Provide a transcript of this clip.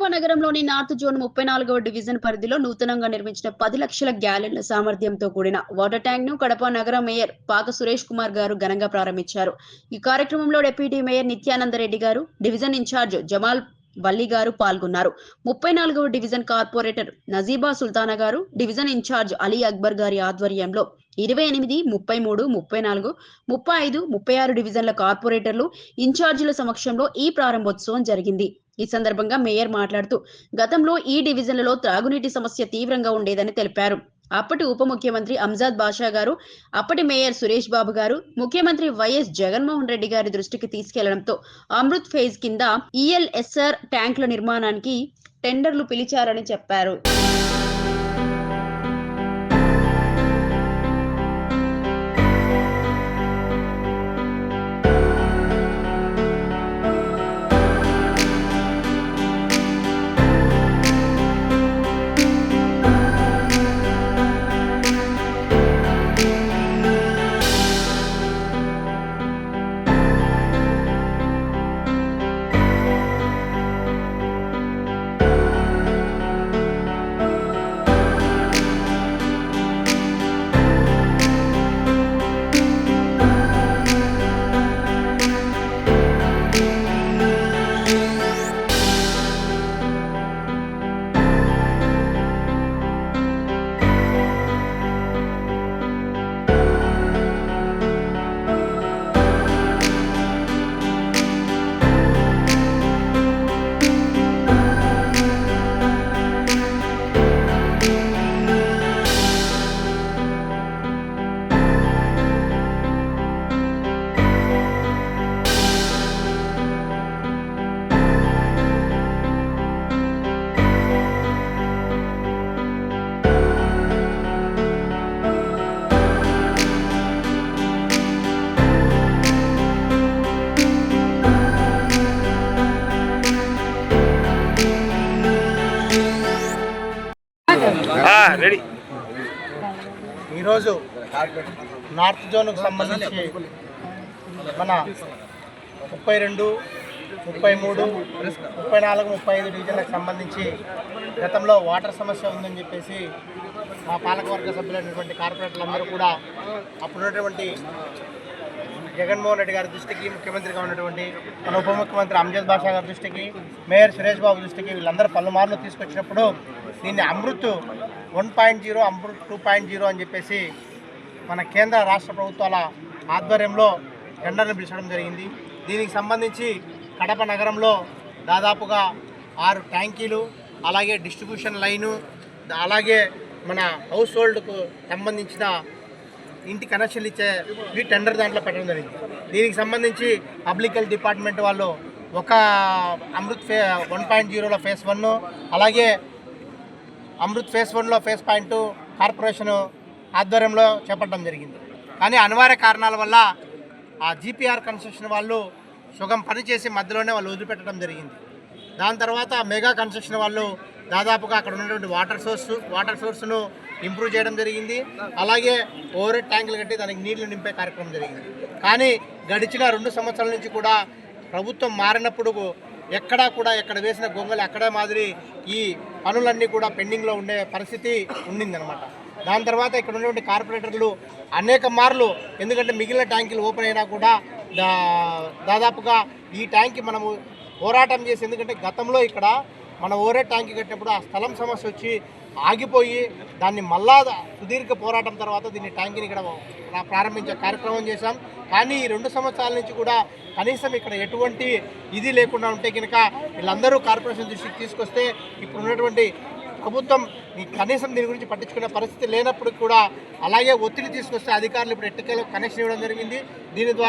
కడప నగరంలోని north zone ముప్పై నాలుగవ డివిజన్ పరిధిలో నూతనంగా నిర్మించిన పది లక్షల గ్యాలన్ల సామర్థ్యంతో కూడిన వాటర్ ట్యాంక్ను కడప నగర మేయర్ పాక సురేష్ కుమార్ గారు ఘనంగా ప్రారంభించారు. ఈ కార్యక్రమంలో డిప్యూటీ మేయర్ నిత్యానందరెడ్డి గారు డివిజన్ ఇన్ఛార్జ్ జమాల్ వల్లి గారు పాల్గొన్నారు. ముప్పై నాలుగవ డివిజన్ కార్పొరేటర్ నజీబా సుల్తానా గారు డివిజన్ ఇన్ఛార్జ్ అలీ అక్బర్ గారి ఆధ్వర్యంలో ఇరవై ఎనిమిది ముప్పై మూడు ముప్పై నాలుగు ముప్పై ఐదు ముప్పై ఆరు డివిజన్ల కార్పొరేటర్లు ఇన్ఛార్జీల సమక్షంలో ఈ ప్రారంభోత్సవం జరిగింది. ఈ సందర్భంగా మేయర్ మాట్లాడుతూ గతంలో ఈ డివిజన్లలో త్రాగునీటి సమస్య తీవ్రంగా ఉండేదని తెలిపారు. అప్పటి ఉప ముఖ్యమంత్రి అంజాద్ బాషా గారు అప్పటి మేయర్ సురేష్ బాబు గారు ముఖ్యమంత్రి వైఎస్ జగన్మోహన్ రెడ్డి గారి దృష్టికి తీసుకెళ్ళడంతో అమృత్ ఫేజ్ కింద ఈఎల్ఎస్ఆర్ ట్యాంకుల నిర్మాణానికి టెండర్లు పిలిచారని చెప్పారు. ఈరోజు నార్త్ జోన్కు సంబంధించి మన ముప్పై రెండు ముప్పై మూడు ముప్పై నాలుగు ముప్పై ఐదు డివిజన్లకు సంబంధించి గతంలో వాటర్ సమస్య ఉందని చెప్పేసి మా పాలకవర్గ సభ్యులైనటువంటి కార్పొరేటర్లందరూ కూడా అప్పుడున్నటువంటి జగన్మోహన్ రెడ్డి గారి దృష్టికి ముఖ్యమంత్రిగా ఉన్నటువంటి మన ఉప ముఖ్యమంత్రి అంజద్ బాషా గారి దృష్టికి మేయర్ సురేష్ బాబు దృష్టికి వీళ్ళందరూ పలుమార్లు తీసుకొచ్చినప్పుడు దీన్ని Amrut one point zero Amrut two point zero అని చెప్పేసి మన కేంద్ర రాష్ట్ర ప్రభుత్వాల ఆధ్వర్యంలో టెండర్లు పిలిచడం జరిగింది. దీనికి సంబంధించి కడప నగరంలో దాదాపుగా ఆరు ట్యాంకీలు అలాగే డిస్ట్రిబ్యూషన్ లైను అలాగే మన హౌస్ హోల్డ్కు సంబంధించిన ఇంటి కనెక్షన్లు ఇచ్చే ఈ టెండర్ దాంట్లో పెట్టడం జరిగింది. దీనికి సంబంధించి పబ్లిక్ హెల్త్ డిపార్ట్మెంట్ వాళ్ళు ఒక అమృత్ ఫే వన్ పాయింట్ జీరోలో ఫేస్ వన్ అలాగే అమృత్ ఫేస్ వన్లో ఫేస్ పాయింట్ కార్పొరేషన్ ఆధ్వర్యంలో చేపట్టడం జరిగింది. కానీ అనివార్య కారణాల వల్ల ఆ జీపీఆర్ కన్స్ట్రక్షన్ వాళ్ళు సుగం పనిచేసి మధ్యలోనే వాళ్ళు వదిలిపెట్టడం జరిగింది. దాని తర్వాత మెగా కన్స్ట్రక్షన్ వాళ్ళు దాదాపుగా అక్కడ ఉన్నటువంటి వాటర్ సోర్స్ వాటర్ సోర్స్ను ఇంప్రూవ్ చేయడం జరిగింది. అలాగే ఓవర్ ట్యాంకులు కట్టి దానికి నీళ్ళు నింపే కార్యక్రమం జరిగింది. కానీ గడిచిన రెండు సంవత్సరాల నుంచి కూడా ప్రభుత్వం మారినప్పుడు ఎక్కడా కూడా ఎక్కడ వేసిన గొంగలు అక్కడ మాదిరి ఈ పనులన్నీ కూడా పెండింగ్లో ఉండే పరిస్థితి ఉండిందనమాట దాని తర్వాత ఇక్కడ ఉన్నటువంటి కార్పొరేటర్లు అనేక మార్లు ఎందుకంటే మిగిలిన ట్యాంకులు ఓపెన్ అయినా కూడా దా దాదాపుగా ఈ ట్యాంక్ మనము పోరాటం చేసి ఎందుకంటే గతంలో ఇక్కడ మన ఓరే ట్యాంక్ కట్టినప్పుడు ఆ స్థలం సమస్య వచ్చి ఆగిపోయి దాన్ని మళ్ళా సుదీర్ఘ పోరాటం తర్వాత దీన్ని ట్యాంకిని ఇక్కడ ప్రారంభించే కార్యక్రమం చేశాం. కానీ ఈ రెండు సంవత్సరాల నుంచి కూడా కనీసం ఇక్కడ ఎటువంటి ఇది లేకుండా ఉంటే కనుక వీళ్ళందరూ కార్పొరేషన్ దృష్టికి తీసుకొస్తే ఇప్పుడు ఉన్నటువంటి ప్రభుత్వం కనీసం దీని గురించి పట్టించుకునే పరిస్థితి లేనప్పుడు కూడా అలాగే ఒత్తిడి తీసుకొస్తే అధికారులు ఇప్పుడు ఎట్టకేలకు కనెక్షన్ ఇవ్వడం జరిగింది. దీని ద్వారా